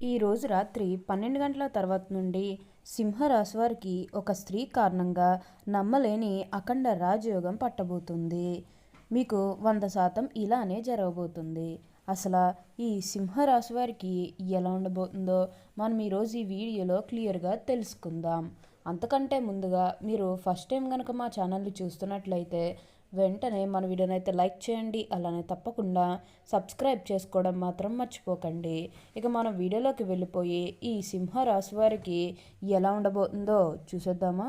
ఈ రోజు రాత్రి పన్నెండు గంటల తర్వాత నుండి సింహరాశి వారికి ఒక స్త్రీ కారణంగా నమ్మలేని అఖండ రాజయోగం పట్టబోతుంది. మీకు వంద శాతం ఇలానే జరగబోతుంది. అసలు ఈ సింహరాశి వారికి ఎలా ఉండబోతుందో మనం ఈరోజు ఈ వీడియోలో క్లియర్గా తెలుసుకుందాం. అంతకంటే ముందుగా మీరు ఫస్ట్ టైం కనుక మా ఛానల్ని చూస్తున్నట్లయితే వెంటనే మన వీడియోని అయితే లైక్ చేయండి అలానే తప్పకుండా సబ్స్క్రైబ్ చేసుకోవడం మాత్రం మర్చిపోకండి. ఇక మనం వీడియోలోకి వెళ్ళిపోయి ఈ సింహరాశి వారికి ఎలా ఉండబోతుందో చూసేద్దామా?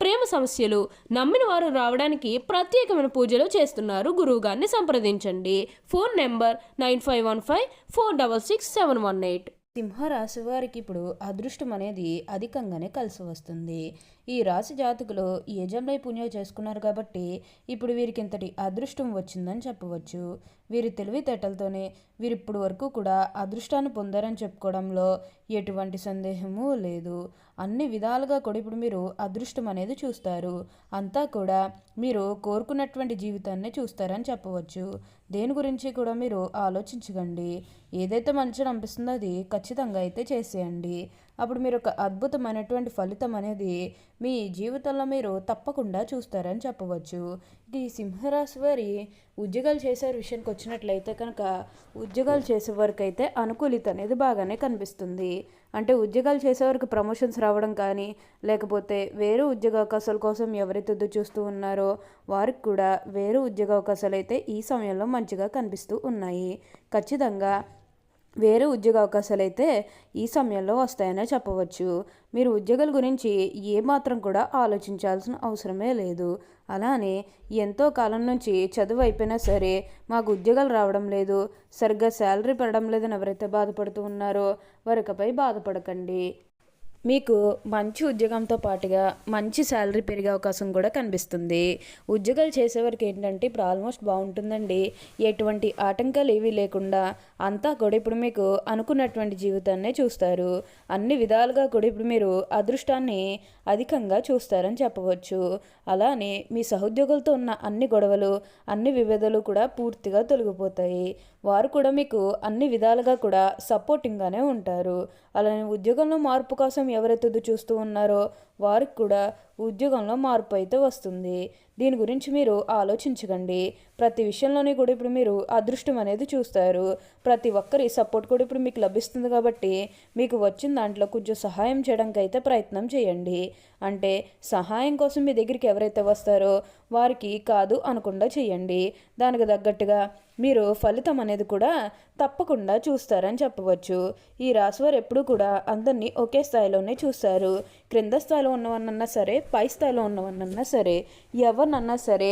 ప్రేమ సమస్యలు నమ్మిన వారు రావడానికి ప్రత్యేకమైన పూజలు చేస్తున్నారు. గురువుగారిని సంప్రదించండి. Phone number nine five one five four double six seven one eight. సింహరాశి వారికి ఇప్పుడు అదృష్టం అనేది అధికంగానే కలిసి వస్తుంది. ఈ రాశి జాతకులు యజంలో పుణ్యం చేసుకున్నారు కాబట్టి ఇప్పుడు వీరికి ఇంతటి అదృష్టం వచ్చిందని చెప్పవచ్చు. వీరి తెలివితేటలతోనే వీరిప్పటి ఇప్పుడు వరకు కూడా అదృష్టాన్ని పొందారని చెప్పుకోవడంలో ఎటువంటి సందేహము లేదు. అన్ని విధాలుగా కూడా ఇప్పుడు మీరు అదృష్టం అనేది చూస్తారు. అంతా కూడా మీరు కోరుకున్నటువంటి జీవితాన్ని చూస్తారని చెప్పవచ్చు. దేని గురించి కూడా మీరు ఆలోచించకండి. ఏదైతే మంచిగా అనిపిస్తుందో అది ఖచ్చితంగా అయితే చేసేయండి. అప్పుడు మీరు ఒక అద్భుతమైనటువంటి ఫలితం అనేది మీ జీవితంలో మీరు తప్పకుండా చూస్తారని చెప్పవచ్చు. ఈ సింహరాశి వారి ఉద్యోగాలు చేసే విషయానికి వచ్చినట్లయితే కనుక ఉద్యోగాలు చేసే వరకు అయితే అనుకూలిత అనేది బాగానే కనిపిస్తుంది. అంటే ఉద్యోగాలు చేసేవారికి ప్రమోషన్స్ రావడం కానీ లేకపోతే వేరే ఉద్యోగ అవకాశాల కోసం ఎవరైతే ఎదురు చూస్తూ ఉన్నారో వారికి కూడా వేరే ఉద్యోగ అవకాశాలు అయితే ఈ సమయంలో మంచిగా కనిపిస్తూ ఉన్నాయి. ఖచ్చితంగా వేరే ఉద్యోగ అవకాశాలు అయితే ఈ సమయంలో వస్తాయనే చెప్పవచ్చు. మీరు ఉద్యోగాల గురించి ఏమాత్రం కూడా ఆలోచించాల్సిన అవసరమే లేదు. అలానే ఎంతో కాలం నుంచి చదువు అయిపోయినా సరే మాకు ఉద్యోగాలు రావడం లేదు. సరిగ్గా శాలరీ పడడం లేదని ఎవరైతే బాధపడుతూ ఉన్నారో వారికపై బాధపడకండి. మీకు మంచి ఉద్యోగంతో పాటుగా మంచి శాలరీ పెరిగే అవకాశం కూడా కనిపిస్తుంది. ఉద్యోగాలు చేసేవారికి ఏంటంటే ఇప్పుడు ఆల్మోస్ట్ బాగుంటుందండి. ఎటువంటి ఆటంకాలు ఏవీ లేకుండా అంతా కూడా ఇప్పుడు మీకు అనుకున్నటువంటి జీవితాన్నే చూస్తారు. అన్ని విధాలుగా కూడా ఇప్పుడు మీరు అదృష్టాన్ని అధికంగా చూస్తారని చెప్పవచ్చు. అలానే మీ సహోద్యోగులతో ఉన్న అన్ని గొడవలు అన్ని విభేదాలు కూడా పూర్తిగా తొలగిపోతాయి. వారు కూడా మీకు అన్ని విధాలుగా కూడా సపోర్టింగ్గానే ఉంటారు. అలానే ఉద్యోగంలో మార్పు కోసం ఎవరైతే చూస్తూ ఉన్నారో వారికి కూడా ఉద్యోగంలో మార్పు అయితే వస్తుంది. దీని గురించి మీరు ఆలోచించకండి. ప్రతి విషయంలోనే కూడా ఇప్పుడు మీరు అదృష్టం అనేది చూస్తారు. ప్రతి ఒక్కరి సపోర్ట్ కూడా ఇప్పుడు మీకు లభిస్తుంది కాబట్టి మీకు వచ్చిన దాంట్లో కొంచెం సహాయం చేయడానికి అయితే ప్రయత్నం చేయండి. అంటే సహాయం కోసం మీ దగ్గరికి ఎవరైతే వస్తారో వారికి కాదు అనకుండా చేయండి. దానికి తగ్గట్టుగా మీరు ఫలితం అనేది కూడా తప్పకుండా చూస్తారని చెప్పవచ్చు. ఈ రాశివారు ఎప్పుడూ కూడా అందరినీ ఒకే స్థాయిలోనే చూస్తారు. క్రింద స్థాయిలో ఉన్నవన్నన్నా సరే పై స్థాయిలో ఉన్నవన్నన్నా సరే ఎవరినన్నా సరే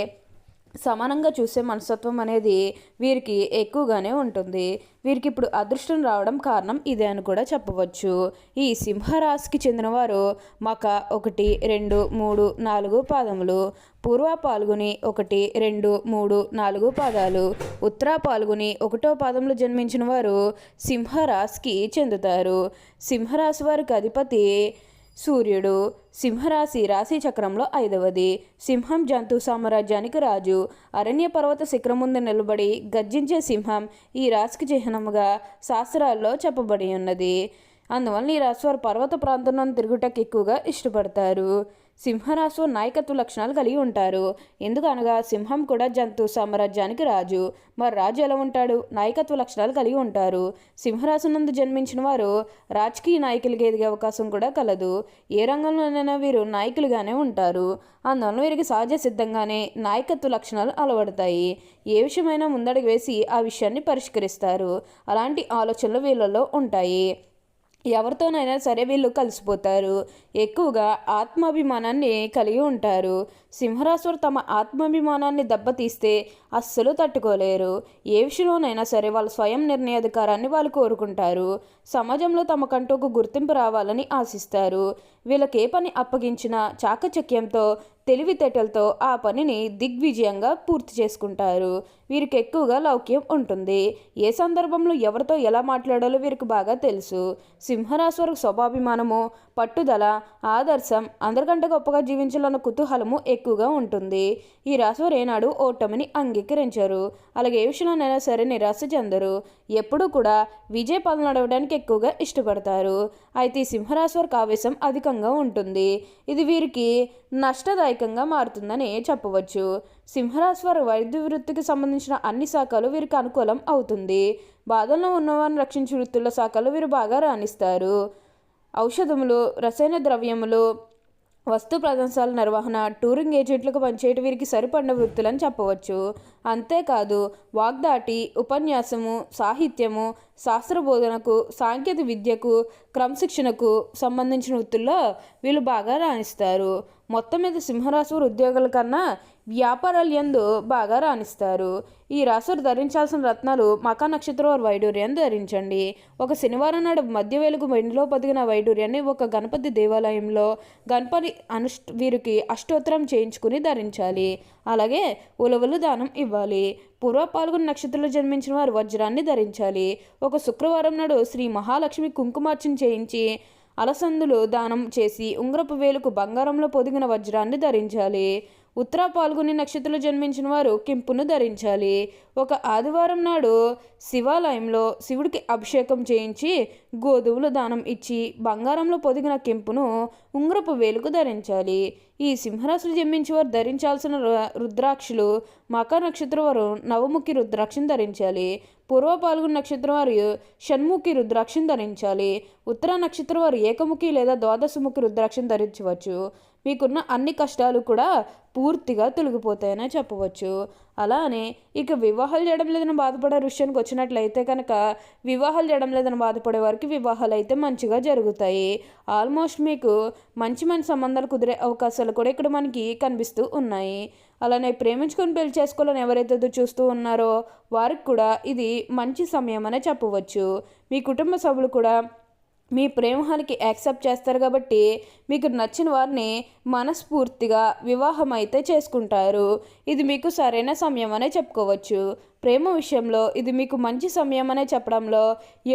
సమానంగా చూసే మనస్తత్వం అనేది వీరికి ఎక్కువగానే ఉంటుంది. వీరికి ఇప్పుడు అదృష్టం రావడం కారణం ఇదే అని కూడా చెప్పవచ్చు. ఈ సింహరాశికి చెందినవారు మక ఒకటి రెండు మూడు నాలుగు పాదములు. పూర్వ పాల్గొని ఒకటి రెండు మూడు నాలుగు పాదాలు. ఉత్తర పాల్గొని ఒకటో పాదంలో జన్మించిన వారు సింహరాశికి చెందుతారు. సింహరాశి వారికి అధిపతి సూర్యుడు సింహరాశి రాశి చక్రంలో ఐదవది. సింహం జంతు సామ్రాజ్యానికి రాజు. అరణ్య పర్వత శిఖరం ముందు నిలబడి గర్జించే సింహం ఈ రాశికి చిహ్నముగా శాస్త్రాల్లో చెప్పబడి ఉన్నది. అందువల్ల ఈ రాశి వారు పర్వత ప్రాంతంలో తిరుగుటకు ఎక్కువగా ఇష్టపడతారు. సింహరాశు నాయకత్వ లక్షణాలు కలిగి ఉంటారు. ఎందుకనగా సింహం కూడా జంతు సామ్రాజ్యానికి రాజు. మరి రాజు ఎలా ఉంటాడు? నాయకత్వ లక్షణాలు కలిగి ఉంటారు. సింహరాశి నందు జన్మించిన వారు రాజకీయ నాయకులుగా ఎదిగే అవకాశం కూడా కలదు. ఏ రంగంలోనైనా వీరు నాయకులుగానే ఉంటారు. అందువల్ల వీరికి సహజ సిద్ధంగానే నాయకత్వ లక్షణాలు అలవడతాయి. ఏ విషయమైనా ముందడుగు వేసి ఆ విషయాన్ని పరిష్కరిస్తారు. అలాంటి ఆలోచనలు వీళ్ళలో ఉంటాయి. ఎవరితోనైనా సరే వీళ్ళు కలిసిపోతారు. ఎక్కువగా ఆత్మాభిమానాన్ని కలిగి ఉంటారు. సింహరాశులు తమ ఆత్మాభిమానాన్ని దెబ్బతీస్తే అస్సలు తట్టుకోలేరు. ఏ విషయంలోనైనా సరే వాళ్ళ స్వయం నిర్ణయాధికారాన్ని వాళ్ళు కోరుకుంటారు. సమాజంలో తమకంటూ ఒక గుర్తింపు రావాలని ఆశిస్తారు. వీళ్ళకి ఏ పని అప్పగించినా చాకచక్యంతో తెలివితేటలతో ఆ పనిని దిగ్విజయంగా పూర్తి చేసుకుంటారు. వీరికి ఎక్కువగా లౌక్యం ఉంటుంది. ఏ సందర్భంలో ఎవరితో ఎలా మాట్లాడాలో వీరికి బాగా తెలుసు. సింహరాశి వారికి స్వభాభిమానము పట్టుదల ఆదర్శం అందరికంటే గొప్పగా జీవించాలన్న కుతూహలము ఎక్కువగా ఉంటుంది. ఈ రాశివారు ఏనాడు ఓటమిని అంగీకరించరు. అలాగే ఏ విషయంలోనైనా సరే నిరాశ చెందరు. ఎప్పుడూ కూడా విజయ పదం నడవడానికి ఎక్కువగా ఇష్టపడతారు. అయితే ఈ సింహరాశి వారికి ఆవేశం అధికంగా ఉంటుంది. ఇది వీరికి నష్టదాయకంగా మారుతుందని చెప్పవచ్చు. సింహరాశి వైద్య వృత్తికి సంబంధించిన అన్ని శాఖలు వీరికి అనుకూలం అవుతుంది. బాధల్లో ఉన్నవారిని రక్షించే వృత్తుల శాఖలు వీరు బాగా రాణిస్తారు. ఔషధములు రసాయన ద్రవ్యములు వస్తు ప్రదర్శనల నిర్వహణ టూరింగ్ ఏజెంట్లకు పనిచేయటం వీరికి సరిపడిన వృత్తులని చెప్పవచ్చు. అంతేకాదు వాగ్దాటి ఉపన్యాసము సాహిత్యము శాస్త్ర బోధనకు సాంకేతిక విద్యకు క్రమశిక్షణకు సంబంధించిన వృత్తుల్లో వీళ్ళు బాగా రాణిస్తారు. మొత్తం మీద సింహరాశి వారు ఉద్యోగుల కన్నా వ్యాపారాలు ఎందు బాగా రాణిస్తారు. ఈ రాశులు ధరించాల్సిన రత్నాలు మకా నక్షత్రం వారి వైడూర్యాన్ని ధరించండి. ఒక శనివారం నాడు మధ్య వేలుగు వెండిలో పొదిగిన వైడూర్యాన్ని ఒక గణపతి దేవాలయంలో గణపతి అనుష్ వీరికి అష్టోత్తరం చేయించుకుని ధరించాలి. అలాగే ఉలవలు దానం ఇవ్వాలి. పూర్వ పాల్గొన నక్షత్రంలో జన్మించిన వారు వజ్రాన్ని ధరించాలి. ఒక శుక్రవారం నాడు శ్రీ మహాలక్ష్మి కుంకుమార్చన చేయించి అలసందులు దానం చేసి ఉంగరపు వేలుకు బంగారంలో పొదిగిన వజ్రాన్ని ధరించాలి. ఉత్తర పాల్గొని నక్షత్రంలో జన్మించిన వారు కెంపును ధరించాలి. ఒక ఆదివారం నాడు శివాలయంలో శివుడికి అభిషేకం చేయించి గోధుమలు దానం ఇచ్చి బంగారంలో పొదిగిన కెంపును ఉంగరపు వేలుకు ధరించాలి. ఈ సింహరాశులు జన్మించిన వారు ధరించాల్సిన రు- రుద్రాక్షలు మక నక్షత్రం వారు నవముఖి రుద్రాక్షను ధరించాలి. పూర్వ పాల్గొన నక్షత్రం వారు షణ్ముఖి రుద్రాక్షను ధరించాలి. ఉత్తర నక్షత్రం వారు ఏకముఖి లేదా ద్వాదశముఖి రుద్రాక్షను ధరించవచ్చు. మీకున్న అన్ని కష్టాలు కూడా పూర్తిగా తొలగిపోతాయనే చెప్పవచ్చు. అలానే ఇక వివాహాలు చేయడం లేదని బాధపడే విషయానికి వచ్చినట్లయితే కనుక వివాహాలు చేయడం లేదని బాధపడే వారికి వివాహాలు అయితే మంచిగా జరుగుతాయి. ఆల్మోస్ట్ మీకు మంచి మంచి సంబంధాలు కుదిరే అవకాశాలు కూడా ఇక్కడ మనకి కనిపిస్తూ ఉన్నాయి. అలానే ప్రేమించుకొని పెళ్ళి చేసుకోవాలని ఎవరైతే చూస్తూ ఉన్నారో వారికి కూడా ఇది మంచి సమయం అనే చెప్పవచ్చు. మీ కుటుంబ సభ్యులు కూడా మీ ప్రేమహానికి యాక్సెప్ట్ చేస్తారు కాబట్టి మీకు నచ్చిన వారిని మనస్ఫూర్తిగా వివాహం అయితే చేసుకుంటారు. ఇది మీకు సరైన సమయం అనే చెప్పుకోవచ్చు. ప్రేమ విషయంలో ఇది మీకు మంచి సమయం అనే చెప్పడంలో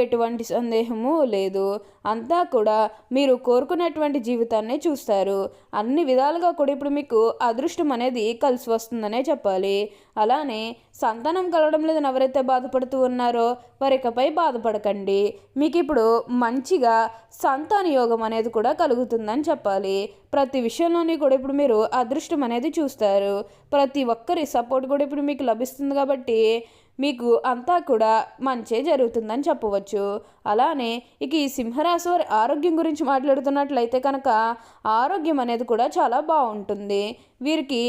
ఎటువంటి సందేహము లేదు. అంతా కూడా మీరు కోరుకున్నటువంటి జీవితాన్ని చూస్తారు. అన్ని విధాలుగా కూడా ఇప్పుడు మీకు అదృష్టం అనేది కలిసి వస్తుందనే చెప్పాలి. అలానే సంతానం కలగడం లేదని ఎవరైతే బాధపడుతూ ఉన్నారో వారికపై బాధపడకండి. మీకు ఇప్పుడు మంచిగా సంతాన యోగం అనేది కూడా కలుగుతుందని చెప్పాలి. ప్రతి విషయంలోని కూడా ఇప్పుడు మీరు అదృష్టం అనేది చూస్తారు. ప్రతి ఒక్కరి సపోర్ట్ కూడా ఇప్పుడు మీకు లభిస్తుంది కాబట్టి మీకు అంతా కూడా మంచే జరుగుతుందని చెప్పవచ్చు. అలానే ఇక ఈ సింహరాశి వారి ఆరోగ్యం గురించి మాట్లాడుతున్నట్లయితే కనుక ఆరోగ్యం అనేది కూడా చాలా బాగుంటుంది. వీరికి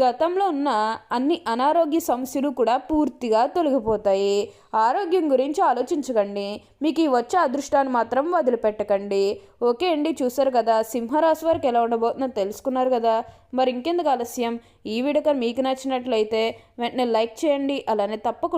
గతంలో ఉన్న అన్ని అనారోగ్య సమస్యలు కూడా పూర్తిగా తొలగిపోతాయి. ఆరోగ్యం గురించి ఆలోచించకండి. మీకు ఈ వచ్చే అదృష్టాన్ని మాత్రం వదిలిపెట్టకండి. ఓకే అండి చూసారు కదా సింహరాశి వారికి ఎలా ఉండబోతుందో తెలుసుకున్నారు కదా. మరి ఇంకెందుకు ఆలస్యం? ఈ వీడియో మీకు నచ్చినట్లయితే వెంటనే లైక్ చేయండి. అలానే తప్పకుండా